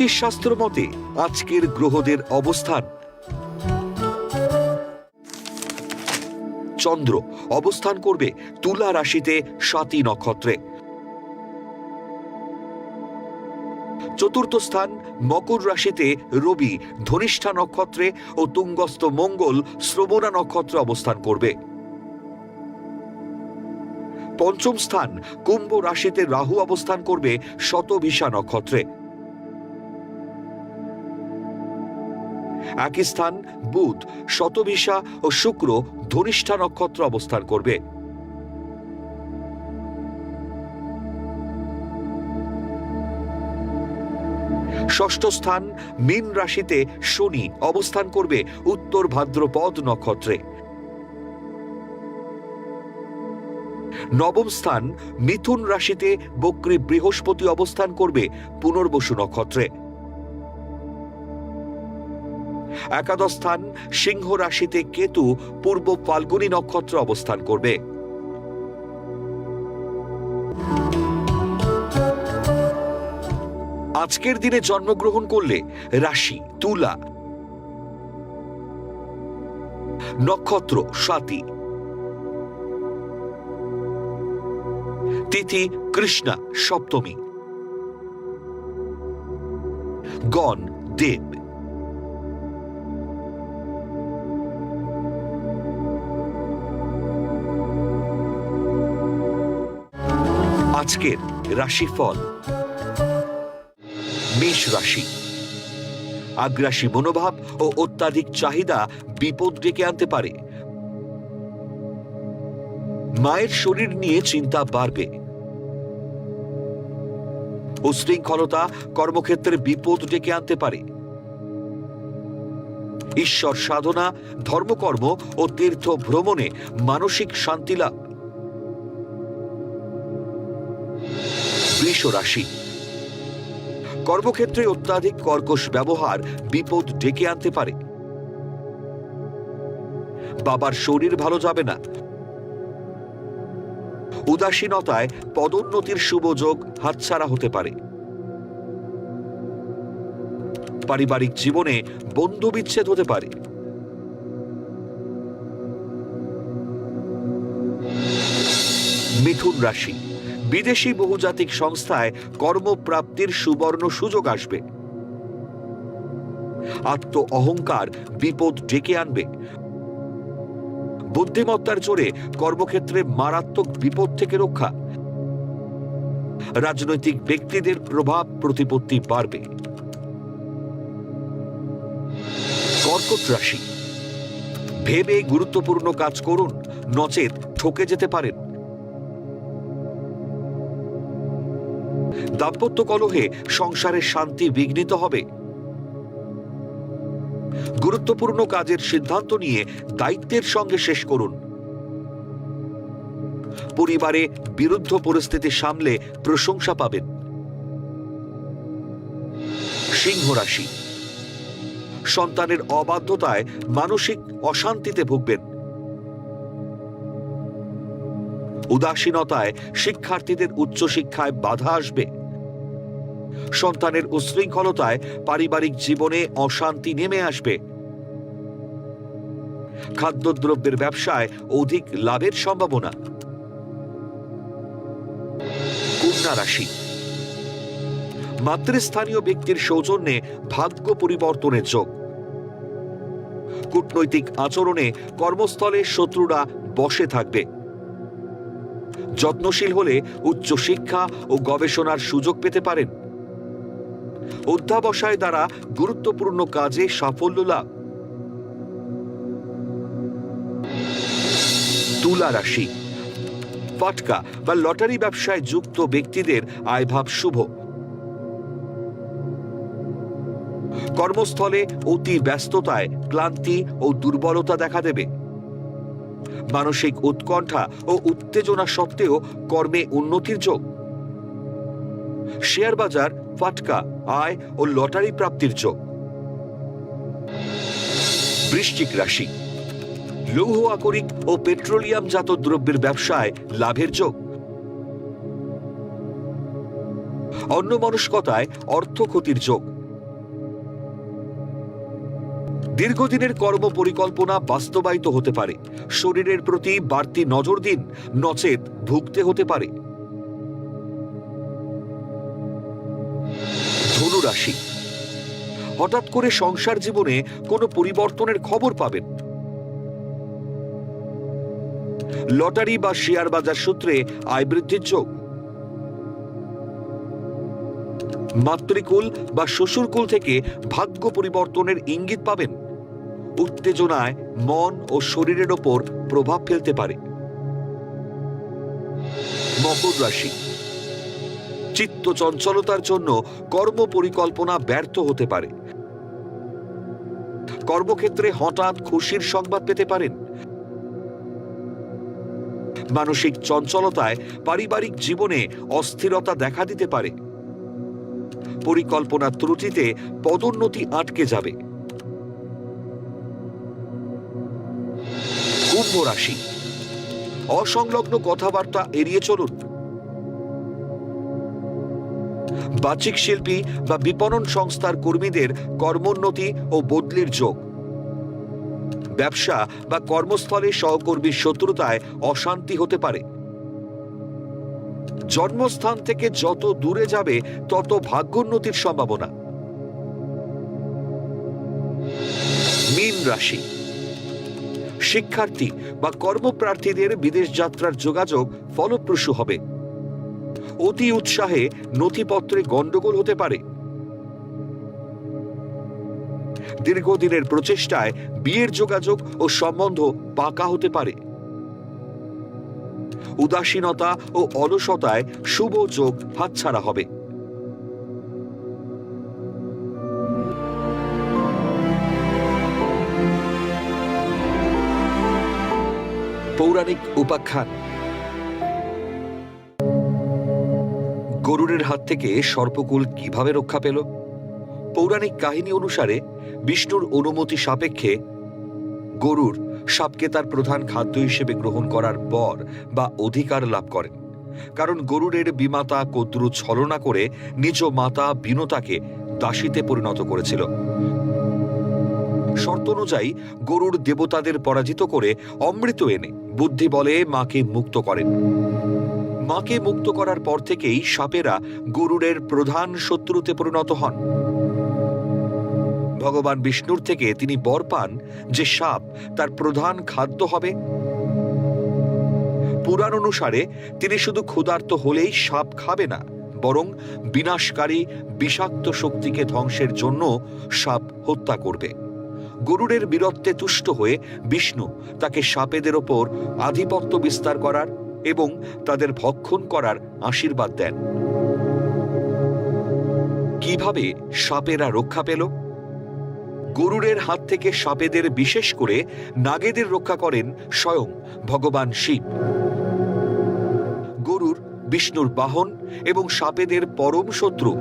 জ্যোতিষশাস্ত্র মতে, আজকের গ্রহদের অবস্থান। চন্দ্র অবস্থান করবে তুলা রাশিতে সাতী নক্ষত্রে। চতুর্থ স্থান, মকর রাশিতে রবি, ধনিষ্ঠা নক্ষত্রে ও তুঙ্গস্থ মঙ্গল, শ্রবণা নক্ষত্রে অবস্থান করবে। পঞ্চম স্থান, কুম্ভ রাশিতে রাহু অবস্থান করবে শতভিসা নক্ষত্রে। একই স্থান বুধ, শতভিসা ও শুক্র ধনিষ্ঠা নক্ষত্র অবস্থান করবে। ষষ্ঠ স্থান, মীন রাশিতে শনি অবস্থান করবে উত্তর ভাদ্রপদ নক্ষত্রে। নবম স্থান, মিথুন রাশিতে বক্রী বৃহস্পতি অবস্থান করবে পুনর্বসু নক্ষত্রে। একাদশ স্থান সিংহ রাশিতে কেতু, পূর্ব ফাল্গুনী নক্ষত্র অবস্থান করবে। আজকের দিনে জন্মগ্রহণ করলে রাশি, তুলা, নক্ষত্র, স্বাতি। তিথি, কৃষ্ণা, সপ্তমী। গণ, দেব। আজকের রাশিফল। মেষ রাশি। আগ্রাসী মনোভাব ও অত্যাধিক চাহিদা বিপদ ডেকে আনতে পারে। মায়ের শরীর নিয়ে চিন্তা বাড়বে। উশৃঙ্খলতা কর্মক্ষেত্রে বিপদ ডেকে আনতে পারে। ঈশ্বর সাধনা, ধর্মকর্ম ও তীর্থ ভ্রমণে মানসিক শান্তি লাভ। বৃষ রাশি কর্মক্ষেত্রে অত্যাধিক কর্কশ ব্যবহার বিপদ ডেকে আনতে পারে। বাবার শরীর ভালো যাবে না। উদাসীনতায় পদোন্নতির শুভ যোগ হাতছাড়া হতে পারে। পারিবারিক জীবনে বন্ধু বিচ্ছেদ হতে পারে। মিথুন রাশি। বিদেশি বহুজাতিক সংস্থায় কর্মপ্রাপ্তির সুবর্ণ সুযোগ আসবে। আত্ম অহংকার বিপদ ডেকে আনবে। বুদ্ধিমত্তার জোরে কর্মক্ষেত্রে মারাত্মক বিপদ থেকে রক্ষা। রাজনৈতিক ব্যক্তিদের প্রভাব প্রতিপত্তি বাড়বে। কর্কট রাশি। ভেবে গুরুত্বপূর্ণ কাজ করুন, নচেত ঠকে যেতে পারেন। দাম্পত্য কলহে সংসারের শান্তি বিঘ্নিত হবে। গুরুত্বপূর্ণ কাজের সিদ্ধান্ত নিয়ে দায়িত্বের সঙ্গে শেষ করুন। পরিবারে বিরুদ্ধ পরিস্থিতি সামলে প্রশংসা পাবেন। সিংহ রাশি। সন্তানের অবাধ্যতায় মানসিক অশান্তিতে ভুগবেন। উদাসীনতায় শিক্ষার্থীদের উচ্চশিক্ষায় বাধা আসবে। সন্তানের উশৃঙ্খলতায় পারিবারিক জীবনে অশান্তি নেমে আসবে। খাদ্যদ্রব্যের ব্যবসায় অধিক লাভের সম্ভাবনা। কন্যা রাশি। মাতৃস্থানীয় ব্যক্তির সৌজন্যে ভাগ্য পরিবর্তনের যোগ। কূটনৈতিক আচরণে কর্মস্থলে শত্রুরা বসে থাকবে। যত্নশীল হলে উচ্চ শিক্ষা ও গবেষণার সুযোগ পেতে পারেন। অধ্যাবসায় দ্বারা গুরুত্বপূর্ণ কাজে সাফল্য লাভ। তুলা রাশি। ফাটকা বা লটারি ব্যবসায় যুক্ত ব্যক্তিদের আয়ভাব শুভ। কর্মস্থলে অতি ব্যস্ততায় ক্লান্তি ও দুর্বলতা দেখা দেবে। মানসিক উৎকণ্ঠা ও উত্তেজনা সত্ত্বেও কর্মে উন্নতির যোগ। শেয়ার বাজার, ফাটকা, আয় ও লটারি প্রাপ্তির যোগ। বৃশ্চিক রাশি। লৌহ আকরিক ও পেট্রোলিয়ামজাত দ্রব্যের ব্যবসায় লাভের যোগ। অন্যমনস্কতায় অর্থ ক্ষতির যোগ। দীর্ঘদিনের কর্ম পরিকল্পনা বাস্তবায়িত হতে পারে। শরীরের প্রতি বাড়তি নজর দিন, নচেত ভুগতে হতে পারে। ধনুরাশি হঠাৎ করে সংসার জীবনে কোনো পরিবর্তনের খবর পাবেন। লটারি বা শেয়ার বাজার সূত্রে আয় বৃদ্ধির যোগ। মাতৃকুল বা শ্বশুরকুল থেকে ভাগ্য পরিবর্তনের ইঙ্গিত পাবেন। উত্তেজনায় মন ও শরীরের ওপর প্রভাব ফেলতে পারে। মকর রাশি। চিত্ত চঞ্চলতার জন্য কর্ম পরিকল্পনা ব্যর্থ হতে পারে। কর্মক্ষেত্রে হঠাৎ খুশির সংবাদ পেতে পারেন। মানসিক চঞ্চলতায় পারিবারিক জীবনে অস্থিরতা দেখা দিতে পারে। পরিকল্পনা ত্রুটিতে পদোন্নতি আটকে যাবে। কুম্ভ রাশি। অসংলগ্ন কথাবার্তা এড়িয়ে চলুন। বাচিক শিল্পী বা বিপণন সংস্থার কর্মীদের কর্মোন্নতি ও বদলির যোগ। ব্যবসা বা কর্মস্থলে সহকর্মীর শত্রুতায় অশান্তি হতে পারে। জন্মস্থান থেকে যত দূরে যাবে, তত ভাগ্যোন্নতির সম্ভাবনা। মীন রাশি। শিক্ষার্থী বা কর্মপ্রার্থীদের বিদেশ যাত্রার যোগাযোগ ফলপ্রসূ হবে। অতি উৎসাহে নথিপত্রে গন্ডগোল হতে পারে। দীর্ঘদিনের প্রচেষ্টায় বিয়ের যোগাযোগ ও সম্বন্ধ পাকা হতে পারে। উদাসীনতা ও অলসতায় শুভ যোগ হাতছাড়া হবে। পৌরাণিক উপাখ্যান গরুরের হাত থেকে সর্পকুল কীভাবে রক্ষা পেল? পৌরাণিক কাহিনী অনুসারে বিষ্ণুর অনুমতি সাপেক্ষে গরুর সাপকে তার প্রধান খাদ্য হিসেবে গ্রহণ করার পর বা অধিকার লাভ করেন। কারণ গরুরের বিমাতা কদ্রু ছলনা করে নিজ মাতা বিনতাকে দাসীতে পরিণত করেছিল। শর্ত অনুযায়ী গরুর দেবতাদের পরাজিত করে অমৃত এনে বুদ্ধি বলে মাকে মুক্ত করেন। মাকে মুক্ত করার পর থেকেই সাপেরা গরুরের প্রধান শত্রুতে পরিণত হন। ভগবান বিষ্ণুর থেকে তিনি বর পান যে সাপ তার প্রধান খাদ্য হবে। পুরাণ অনুসারে তিনি শুধু ক্ষুধার্ত হলেই সাপ খাবে না, বরং বিনাশকারী বিষাক্ত শক্তিকে ধ্বংসের জন্য সাপ হত্যা করবে। গরুরের বীরত্বে তুষ্ট হয়ে বিষ্ণু তাকে সাপেদের ওপর আধিপত্য বিস্তার করার এবং তাদের ভক্ষণ করার আশীর্বাদ দেন। কীভাবে সাপেরা রক্ষা পেল? গরুরের হাত থেকে সাপেদের বিশেষ করে নাগেদের রক্ষা করেন স্বয়ং ভগবান শিব। গরুর বিষ্ণুর বাহন এবং সাপেদের পরম শত্রু।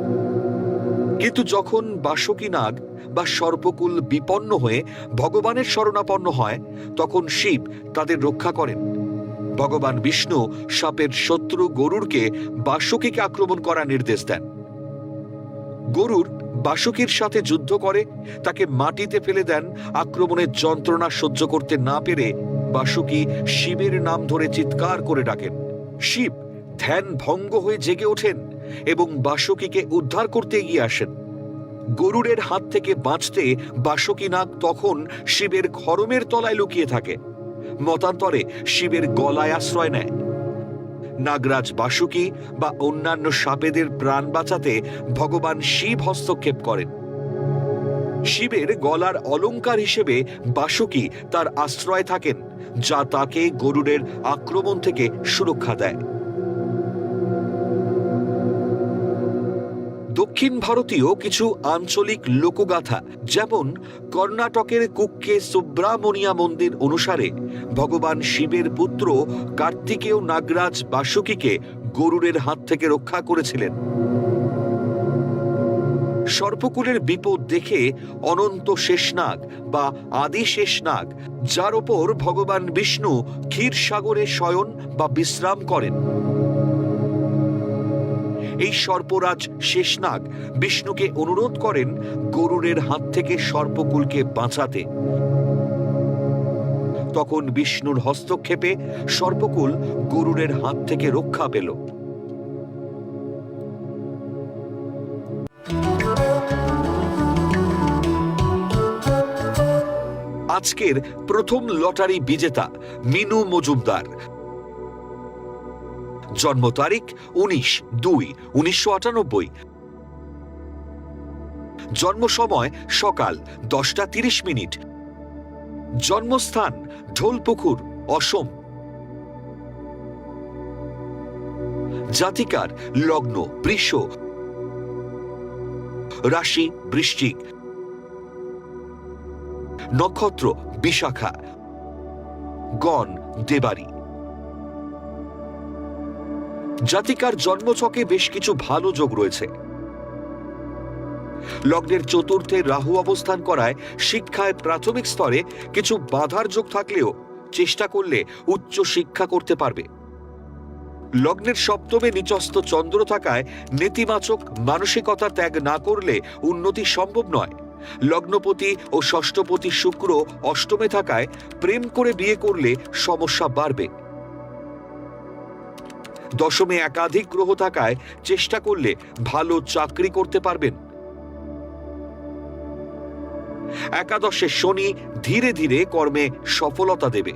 কিন্তু যখন বাসকী নাগ বা সর্পকুল বিপন্ন হয়ে ভগবানের শরণাপন্ন হয়, তখন শিব তাদের রক্ষা করেন। ভগবান বিষ্ণু সাপের শত্রু গরুরকে বাসকীকে আক্রমণ করার নির্দেশ দেন। গরুর বাসুকীর সাথে যুদ্ধ করে, তাকে মাটিতে ফেলে দেন, আক্রমণের যন্ত্রণা সহ্য করতে না পেরে বাসুকী শিবের নাম ধরে চিৎকার করে ডাকেন। শিব ধ্যান ভঙ্গ হয়ে জেগে ওঠেন এবং বাসুকীকে উদ্ধার করতে এগিয়ে আসেন। গরুরের হাত থেকে বাঁচতে বাসুকী নাগ তখন শিবের খরমের তলায় লুকিয়ে থাকে। মতান্তরে শিবের গলায় আশ্রয় নেয়। নাগরাজ বাসুকি বা অন্যান্য সাপেদের প্রাণ বাঁচাতে ভগবান শিব হস্তক্ষেপ করেন। শিবের গলার অলঙ্কার হিসেবে বাসুকি তার আশ্রয় থাকেন, যা তাকে গরুরের আক্রমণ থেকে সুরক্ষা দেয়। দক্ষিণ ভারতীয় কিছু আঞ্চলিক লোকগাথা, যেমন কর্ণাটকের কুক্কে সুব্রামণিয়া মন্দির অনুসারে ভগবান শিবের পুত্র কার্তিকেয় নাগরাজ বাসুকীকে গরুরের হাত থেকে রক্ষা করেছিলেন। সর্পকুলের বিপদ দেখে অনন্ত শেষনাগ বা আদি শেষনাগ, যার ওপর ভগবান বিষ্ণু ক্ষীর সাগরে শয়ন বা বিশ্রাম করেন। এই সর্পরাজ শেষনাগ বিষ্ণুকে অনুরোধ করেন গরুরের হাত থেকে সর্পকুলকে বাঁচাতে। তখন বিষ্ণুর হস্তক্ষেপে সর্পকুল গরুরের হাত থেকে রক্ষা পেল। আজকের প্রথম লটারি বিজেতা মিনু মজুমদার জন্ম তারিখ উনিশ দুই উনিশশো আটানব্বই। জন্ম সময় সকাল দশটা তিরিশ মিনিট। জন্মস্থান ঢোলপুকুর, অসম। জাতিকার লগ্ন, বৃষ। রাশি, বৃশ্চিক। নক্ষত্র, বিশাখা। গণ, দেবারি। জাতিকার জন্মছকে বেশ কিছু ভালো যোগ রয়েছে। লগ্নের চতুর্থে রাহু অবস্থান করায় শিক্ষায় প্রাথমিক স্তরে কিছু বাধার যোগ থাকলেও চেষ্টা করলে উচ্চ শিক্ষা করতে পারবে। লগ্নের সপ্তমে নিচস্থ চন্দ্র থাকায় নেতিবাচক মানসিকতা ত্যাগ না করলে উন্নতি সম্ভব নয়। লগ্নপতি ও ষষ্ঠপতি শুক্র অষ্টমে থাকায় প্রেম করে বিয়ে করলে সমস্যা বাড়বে। দশমে একাধিক গ্রহ থাকায় চেষ্টা করলে ভালো চাকরি করতে পারবেন। একাদশে শনি ধীরে ধীরে কর্মে সফলতা দেবে।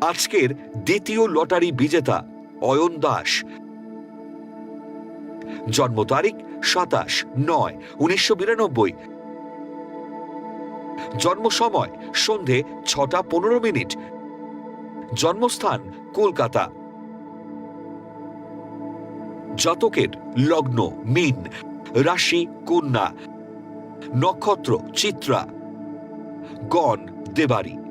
আজকের দ্বিতীয় লটারি বিজেতা অয়ন দাস। জন্ম তারিখ সাতাশ নয়, উনিশশো বিরানব্বই। জন্ম সময় সন্ধে ছটা পনেরো মিনিট। জন্মস্থান কলকাতা। জাতকের লগ্ন মিন, রাশি কন্যা। নক্ষত্র চিত্রা। গণ, দেবারি।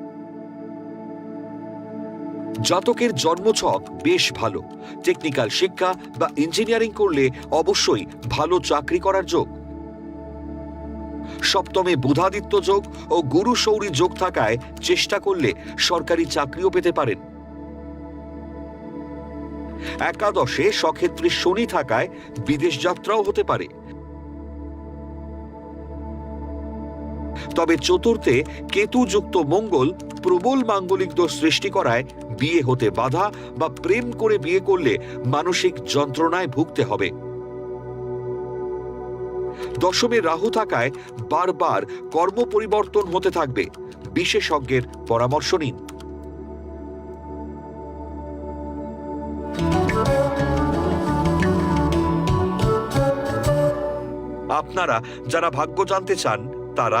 জাতকের জন্মছক বেশ ভালো। টেকনিক্যাল শিক্ষা বা ইঞ্জিনিয়ারিং করলে অবশ্যই ভালো চাকরি করার যোগ। সপ্তমে বুধাদিত্য যোগ ও গুরু সৌরী যোগ থাকায় চেষ্টা করলে সরকারি চাকরিও পেতে পারেন। একাদশে সক্ষেত্রে শনি থাকায় বিদেশ যাত্রাও হতে পারে। তবে চতুর্থে কেতুযুক্ত মঙ্গল প্রবল মাঙ্গলিক দোষ সৃষ্টি করায় বিয়ে হতে বাধা বা প্রেম করে বিয়ে করলে মানসিক যন্ত্রণায় ভুগতে হবে। দশমে রাহু থাকায় বারবার কর্ম পরিবর্তন হতে থাকবে, বিশেষজ্ঞের পরামর্শ নিন। আপনারা যারা ভাগ্য জানতে চান, তারা